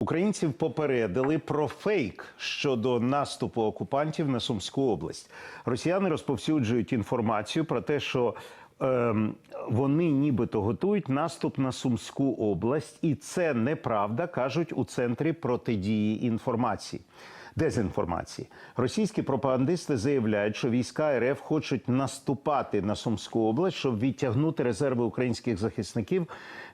Українців попередили про фейк щодо наступу окупантів на Сумську область. Росіяни розповсюджують інформацію про те, що ем, вони нібито готують наступ на Сумську область, і це неправда, кажуть у центрі протидії інформації. Дезінформації російські пропагандисти заявляють, що війська РФ хочуть наступати на Сумську область, щоб відтягнути резерви українських захисників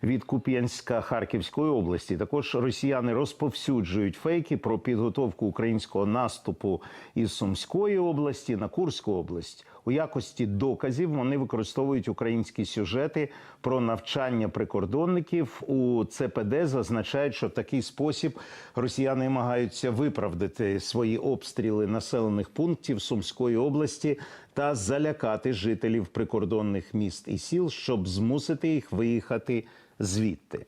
від Куп'янська Харківської області. Також росіяни розповсюджують фейки про підготовку українського наступу із Сумської області на Курську область. У якості доказів вони використовують українські сюжети про навчання прикордонників. У ЦПД зазначають, що в такий спосіб росіяни намагаються виправдати свої обстріли населених пунктів Сумської області та залякати жителів прикордонних міст і сіл, щоб змусити їх виїхати звідти.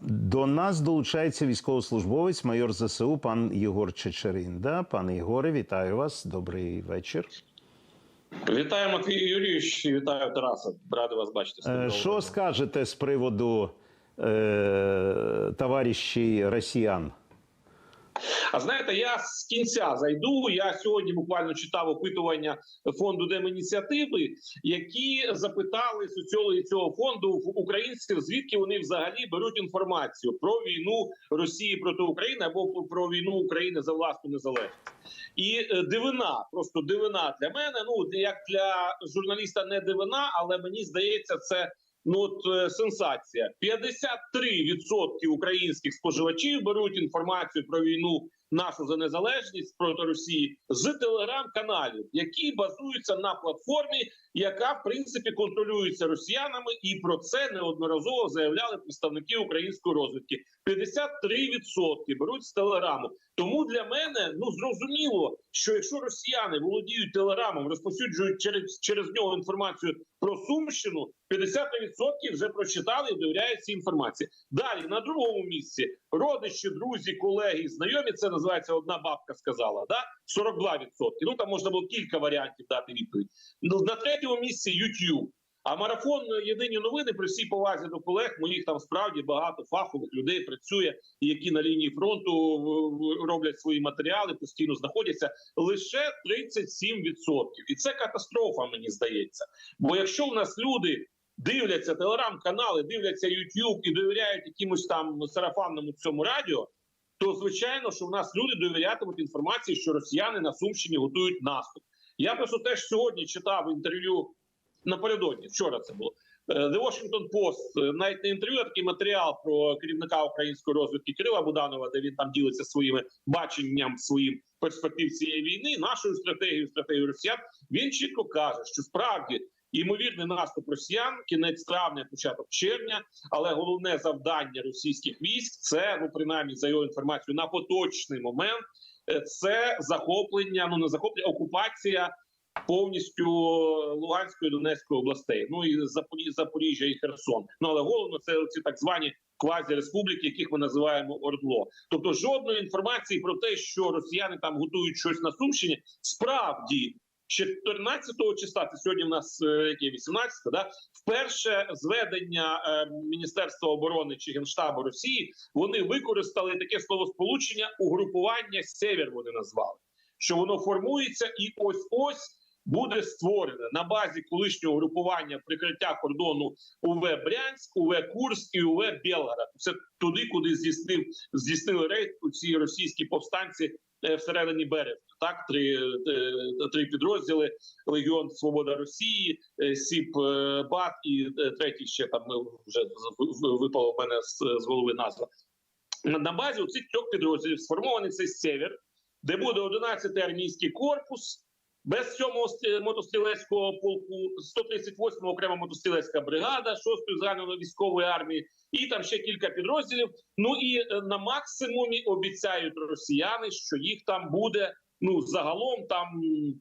До нас долучається військовослужбовець, майор ЗСУ, пан Єгор Чечеринда. Пане Єгоре, вітаю вас. Добрий вечір. Вітаю, Матвій Юрійович, вітаю Тараса. Радий вас бачити. Е, Що скажете з приводу е, товаришів росіян? А знаєте, я з кінця зайду. Я сьогодні буквально читав опитування фонду Демініціативи, які запитали соціологи цього фонду українців, звідки вони взагалі беруть інформацію про війну Росії проти України або про війну України за власну незалежність. І е, дивина, просто дивина для мене. Ну як для журналіста, не дивина, але мені здається, це. Ну от е, сенсація: 53% українських споживачів беруть інформацію про війну нашу за незалежність проти Росії з телеграм-каналів, які базуються на платформі, яка в принципі контролюється росіянами, і про це неодноразово заявляли представники української розвідки. 53% беруть з телеграму. Тому для мене ну зрозуміло, що якщо росіяни володіють телеграмом, розповсюджують через через нього інформацію про сумщину, 50% вже прочитали і довіряють цій інформації. Далі на другому місці родичі, друзі, колеги, знайомі. Це називається одна бабка. Сказала да 42%. Ну там можна було кілька варіантів дати відповідь. Ну на третьому місці YouTube. А марафон єдині новини при всій повазі до колег. Моїх там справді багато фахових людей працює, які на лінії фронту роблять свої матеріали, постійно знаходяться лише 37%. І це катастрофа, мені здається. Бо якщо в нас люди дивляться телеграм-канали, дивляться YouTube і довіряють якимось там сарафанному цьому радіо. То звичайно, що в нас люди довірятимуть інформації, що росіяни на Сумщині готують наступ. Я просто теж сьогодні читав інтерв'ю напередодні. Вчора це було The Washington Post, навіть не інтерв'ю, такий матеріал про керівника української розвідки Кирила Буданова, де він там ділиться своїми баченням своїм перспектив цієї війни, нашою стратегією, стратегією росіян. Він чітко каже, що справді. Ймовірний наступ росіян, кінець травня, початок червня, але головне завдання російських військ це ну принаймні за його інформацією на поточний момент. Це захоплення, ну не захоплення, окупація повністю Луганської Донецької областей. Ну і Запоріжжя і Херсон. Ну але головно це ці так звані квазі-республіки, яких ми називаємо ОРДЛО. Тобто жодної інформації про те, що росіяни там готують щось на Сумщині, справді. 14 числа, це сьогодні в нас е, яке 18, да вперше зведення е, Міністерства оборони чи генштабу Росії вони використали таке словосполучення угрупування Север. Вони назвали, що воно формується, і ось ось буде створене на базі колишнього групування прикриття кордону УВ Брянськ, УВ Курськ і УВ Белгород. Це туди, куди здійснив здійснили рейд у ці російські повстанці всередині березня. Так, три три підрозділи: Легіон Свобода Росії, СІП БАТ і третій ще там вже випало в мене з, з голови назва. На базі у цих трьох підрозділів сформований цей север, де буде 11-й армійський корпус. Без цього мотострілецького полку, 138 окрема мотострілецька бригада, 6-ї загальної військової армії, і там ще кілька підрозділів. Ну і на максимумі обіцяють росіяни, що їх там буде ну загалом там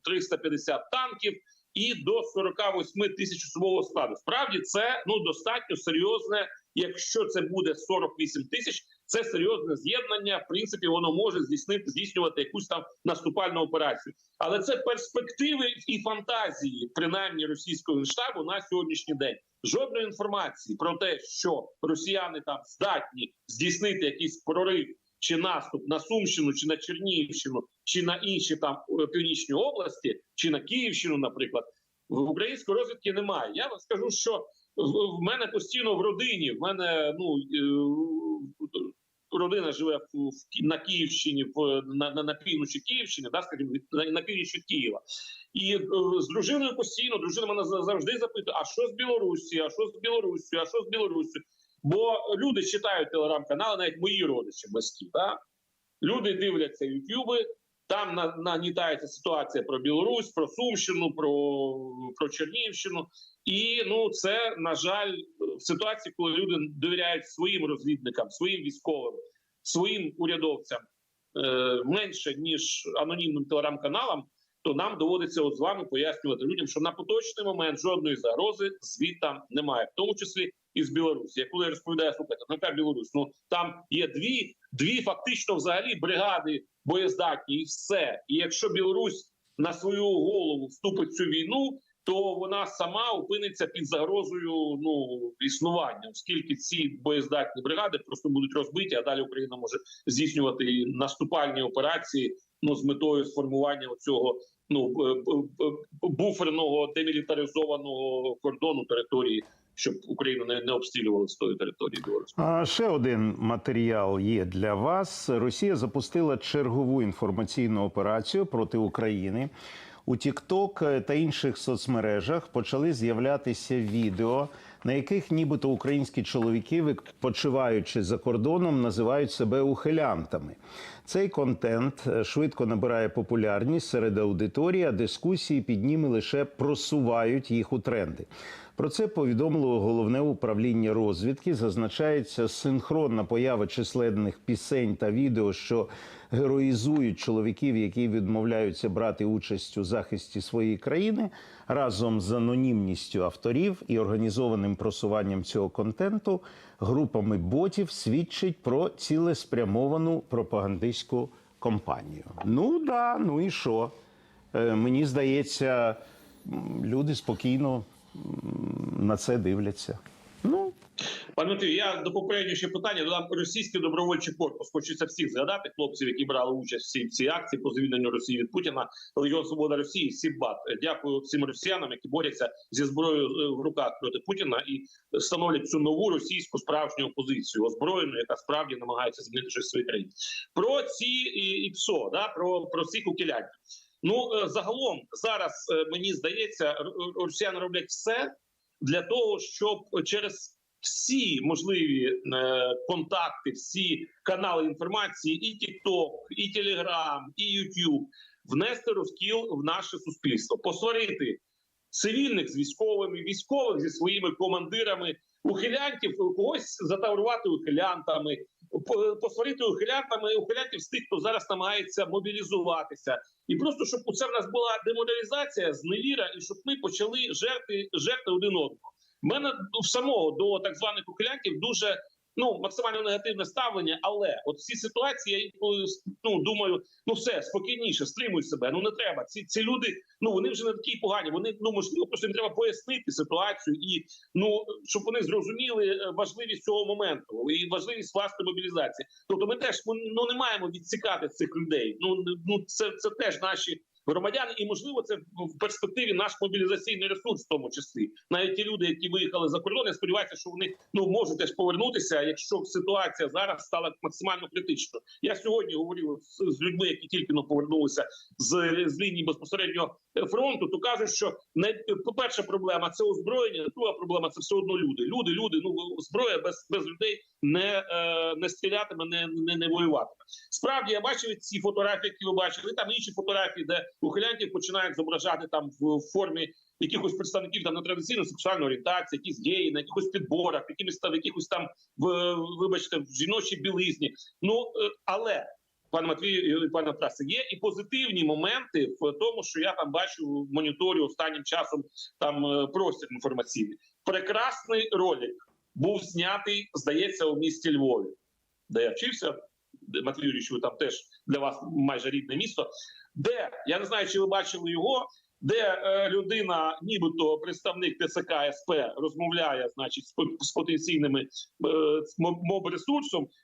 350 танків і до 48 тисяч особового складу. Справді це ну достатньо серйозне. Якщо це буде 48 тисяч, це серйозне з'єднання. В принципі, воно може здійснити здійснювати якусь там наступальну операцію, але це перспективи і фантазії, принаймні російського штабу на сьогоднішній день. жодної інформації про те, що росіяни там здатні здійснити якийсь прорив чи наступ на Сумщину, чи на Чернігівщину, чи на інші там е, північні області, чи на Київщину, наприклад, в української розвідки немає. Я вам скажу, що в, мене постійно в родині, в мене ну е, родина живе в, на Київщині, в на, на, на півночі Київщини, да, скажімо, на, на півночі Києва. І е, з дружиною постійно дружина мене за- завжди запитує: а що з Білорусі, а що з Білоруссю, а що з Білоруссю? Бо люди читають телеграм-канали, навіть мої родичі близькі. Да? Люди дивляться ютюби, там на, нагнітається ситуація про Білорусь, про Сумщину, про, про Чернігівщину. І ну це на жаль в ситуації, коли люди довіряють своїм розвідникам, своїм військовим, своїм урядовцям е, менше ніж анонімним телеграм-каналам, то нам доводиться от з вами пояснювати людям, що на поточний момент жодної загрози звідтам немає, в тому числі і з Білорусі. Я коли розповідаю, слухайте, ну яка Білорусь? Ну там є дві, дві фактично взагалі бригади боєздатні, і все. І якщо Білорусь на свою голову вступить в цю війну, то вона сама опиниться під загрозою ну існування, оскільки ці боєздатні бригади просто будуть розбиті, а далі Україна може здійснювати наступальні операції ну з метою сформування цього ну б- б- б- буферного демілітаризованого кордону території, щоб Україну не, не обстрілювали з тої території Білорусі. А ще один матеріал є для вас. Росія запустила чергову інформаційну операцію проти України. У TikTok та інших соцмережах почали з'являтися відео, на яких нібито українські чоловіки, відпочиваючи за кордоном, називають себе ухилянтами. Цей контент е, швидко набирає популярність серед аудиторії, а дискусії під ними лише просувають їх у тренди. Про це повідомило головне управління розвідки. Зазначається синхронна поява численних пісень та відео, що героїзують чоловіків, які відмовляються брати участь у захисті своєї країни, разом з анонімністю авторів і організованим просуванням цього контенту групами ботів свідчить про цілеспрямовану пропагандистську кампанію. Ну да, ну і що? Е, Мені здається, люди спокійно на це дивляться. Ну, Пане Матвію, я до попереднього ще питання додам російський добровольчий корпус. Хочеться всіх згадати хлопців, які брали участь в цій, в цій акції по звільненню Росії від Путіна. Легіон Свобода Росії, Сібат. Дякую всім росіянам, які борються зі зброєю е, в руках проти Путіна і становлять цю нову російську справжню опозицію, озброєну, яка справді намагається змінити щось в своїй. Про ці і, і да про, про цих укілянь. Ну е, загалом зараз е, мені здається, росіяни роблять все для того, щоб через всі можливі е, контакти, всі канали інформації, і TikTok, і Telegram, і YouTube, внести розкіл в наше суспільство, посварити цивільних з військовими, військових зі своїми командирами, ухилянтів, когось затаврувати ухилянтами, посварити ухилянтами, ухилянтів з тих, хто зараз намагається мобілізуватися, і просто щоб у це в нас була деморалізація, зневіра, і щоб ми почали жерти, жерти один одного. У мене в самого до так званих ухилянтів дуже ну максимально негативне ставлення. Але от в цій ситуації я ну думаю, ну все спокійніше, стримуй себе. Ну не треба. Ці ці люди, ну вони вже не такі погані. Вони ну можливо, просто їм треба пояснити ситуацію і ну щоб вони зрозуміли е, важливість цього моменту і важливість власної мобілізації. Тобто, ми теж ну не маємо відсікати цих людей. Ну ну це це теж наші громадяни, і можливо, це в перспективі наш мобілізаційний ресурс, в тому числі навіть ті люди, які виїхали за кордон. Я сподіваюся, що вони ну можуть теж повернутися, якщо ситуація зараз стала максимально критичною. Я сьогодні говорив з, людьми, які тільки ну, повернулися з, з лінії безпосередньо фронту. То кажуть, що не перша проблема це озброєння, друга проблема це все одно люди. Люди, люди. Ну зброя без без людей не, е, не стрілятиме, не, не, не воюватиме. Справді я бачив ці фотографії, які ви бачили. Там інші фотографії, де ухилянтів починають зображати там в формі якихось представників там нетрадиційної сексуальної орієнтації, якісь геї, на якихось підборах, якимось там якихось там в вибачте в жіночій білизні. Ну е, але. Пане Матвію і пане Тасе, є і позитивні моменти в тому, що я там бачу в моніторі останнім часом там е, простір інформаційний. Прекрасний ролик був знятий, здається, у місті Львові, де я вчився. Матвій Юрійович, ви там теж для вас майже рідне місто. Де я не знаю, чи ви бачили його. Де е, людина, нібито представник ТСК СП, розмовляє, значить, з, з потенційними е, моб-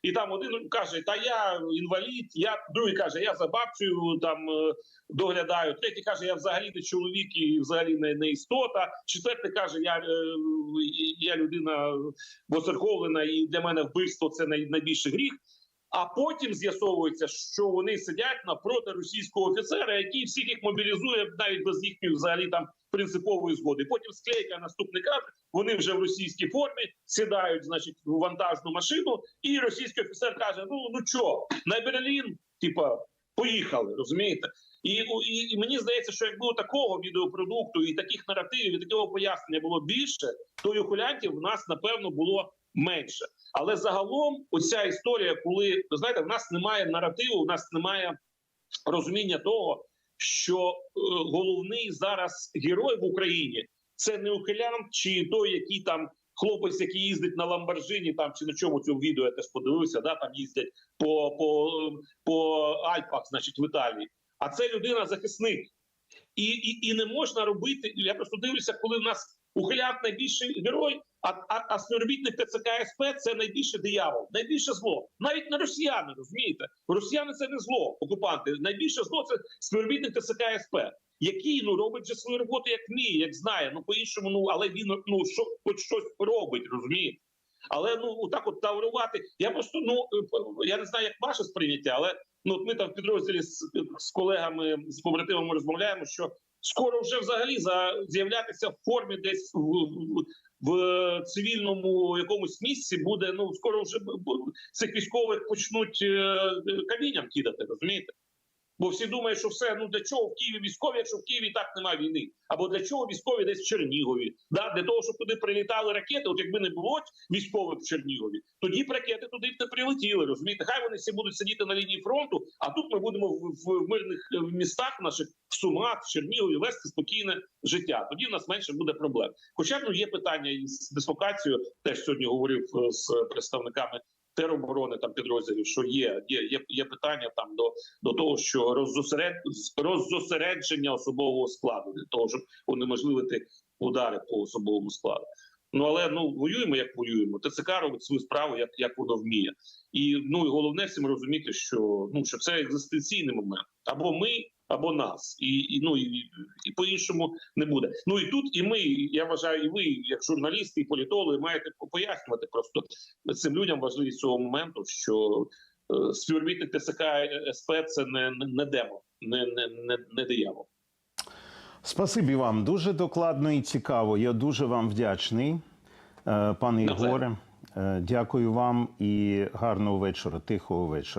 і там один каже: Та я інвалід, я другий каже, я за бабцею там е, доглядаю. Третій каже, я взагалі не чоловік і взагалі не, не істота. Четвертий каже, я, е, я людина воцерковлена, і для мене вбивство це най, найбільший гріх. А потім з'ясовується, що вони сидять напроти російського офіцера, який всіх їх мобілізує навіть без їхньої взагалі там принципової згоди. Потім склейка наступний кадр. Вони вже в російській формі сідають, значить, в вантажну машину, і російський офіцер каже: Ну ну що, на Берлін, типа, поїхали, розумієте? І, і, і мені здається, що якби такого відеопродукту і таких наративів, і такого пояснення було більше, то і ухилянтів в нас напевно було менше. Але загалом, оця історія, коли знаєте, в нас немає наративу, в нас немає розуміння того, що е, головний зараз герой в Україні це не ухилянт, чи той, який там хлопець, який їздить на Ламборджині, там чи на чому цьому відео я теж подивився, да там їздять по, по, по Альпах, значить, в Італії. А це людина захисник. І, і, і не можна робити. Я просто дивлюся, коли в нас ухилянт найбільший герой, а, а, а співробітник ТЦК СП це найбільше диявол, найбільше зло. Навіть не росіяни, розумієте? Росіяни це не зло, окупанти. Найбільше зло це співробітник ТЦК СП, який ну робить вже свою роботу як вміє, як знає. Ну по-іншому, ну але він ну що хоч щось робить, розумієте? Але ну так от таврувати. Я просто ну е, я не знаю, як ваше сприйняття, але ну от ми там в підрозділі з, з колегами з побратимами розмовляємо, що скоро вже взагалі за з'являтися в формі десь в, в, в цивільному якомусь місці буде. Ну скоро вже цих військових почнуть е, камінням кидати, розумієте? Бо всі думають, що все ну для чого в Києві військові, якщо в Києві так немає війни, або для чого військові десь в Чернігові, да для того, щоб туди прилітали ракети. От якби не було військових в Чернігові, тоді б ракети туди б не прилетіли. Розумієте, хай вони всі будуть сидіти на лінії фронту. А тут ми будемо в, в, в мирних е, містах наших в Сумах, в Чернігові вести спокійне життя. Тоді в нас менше буде проблем. Хоча ну є питання із дислокацією. Теж сьогодні говорив е, з представниками тероборони там підрозділів, що є, є, є, є питання там до до того, що роззосеред... роззосередження особового складу для того, щоб унеможливити удари по особовому складу. Ну але ну воюємо, як воюємо. ТЦК робить свою справу, як, як воно вміє. І ну і головне всім розуміти, що ну що це екзистенційний момент або ми, або нас, і, і ну і, і по іншому не буде. Ну і тут, і ми, я вважаю, і ви, як журналісти і політологи, маєте пояснювати просто цим людям важливість цього моменту, що е, співробітник ТСК СП це не, не, не демо, не, не, не, не диявол. Спасибі вам. Дуже докладно і цікаво. Я дуже вам вдячний, е, пане. Ігоре. Е, Дякую вам і гарного вечора, тихого вечора.